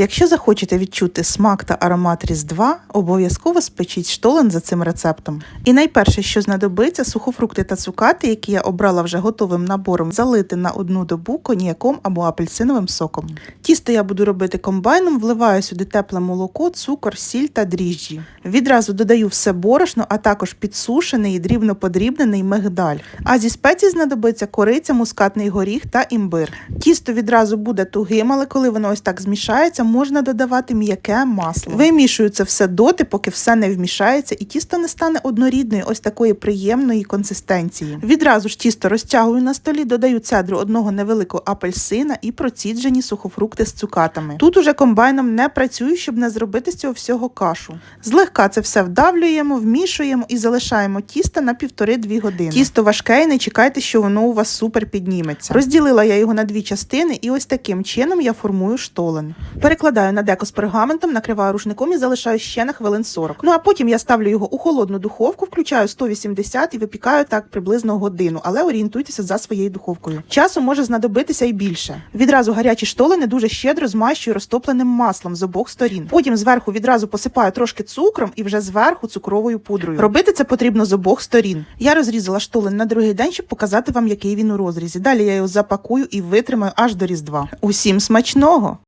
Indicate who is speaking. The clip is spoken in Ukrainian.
Speaker 1: Якщо захочете відчути смак та аромат Різдва, обов'язково спечіть штолен за цим рецептом. І найперше, що знадобиться, сухофрукти та цукати, які я обрала вже готовим набором, залити на одну добу коньяком або апельсиновим соком. Тісто я буду робити комбайном, вливаю сюди тепле молоко, цукор, сіль та дріжджі. Відразу додаю все борошно, а також підсушений і дрібно подрібнений мигдаль. А зі спецій знадобиться кориця, мускатний горіх та імбир. Тісто відразу буде тугим, але коли воно ось так змішається, можна додавати м'яке масло. Вимішую це все доти, поки все не вмішається, і тісто не стане однорідної, ось такої приємної консистенції. Відразу ж тісто розтягую на столі, додаю цедру одного невеликого апельсина і проціджені сухофрукти з цукатами. Тут уже комбайном не працюю, щоб не зробити з цього всього кашу. Злегка це все вдавлюємо, вмішуємо і залишаємо тісто на півтори-дві години. Тісто важке і не чекайте, що воно у вас супер підніметься. Розділила я його на дві частини, і ось таким чином я формую штолен. Перекладаю на деко з пергаментом, накриваю рушником і залишаю ще на хвилин 40. Ну а потім я ставлю його у холодну духовку, включаю 180 і випікаю так приблизно годину, але орієнтуйтеся за своєю духовкою. Часу може знадобитися і більше. Відразу гарячі штолени дуже щедро змащую розтопленим маслом з обох сторін. Потім зверху відразу посипаю трошки цукром і вже зверху цукровою пудрою. Робити це потрібно з обох сторін. Я розрізала штолен на другий день, щоб показати вам, який він у розрізі. Далі я його запакую і витримаю аж до різдва. Усім смачного!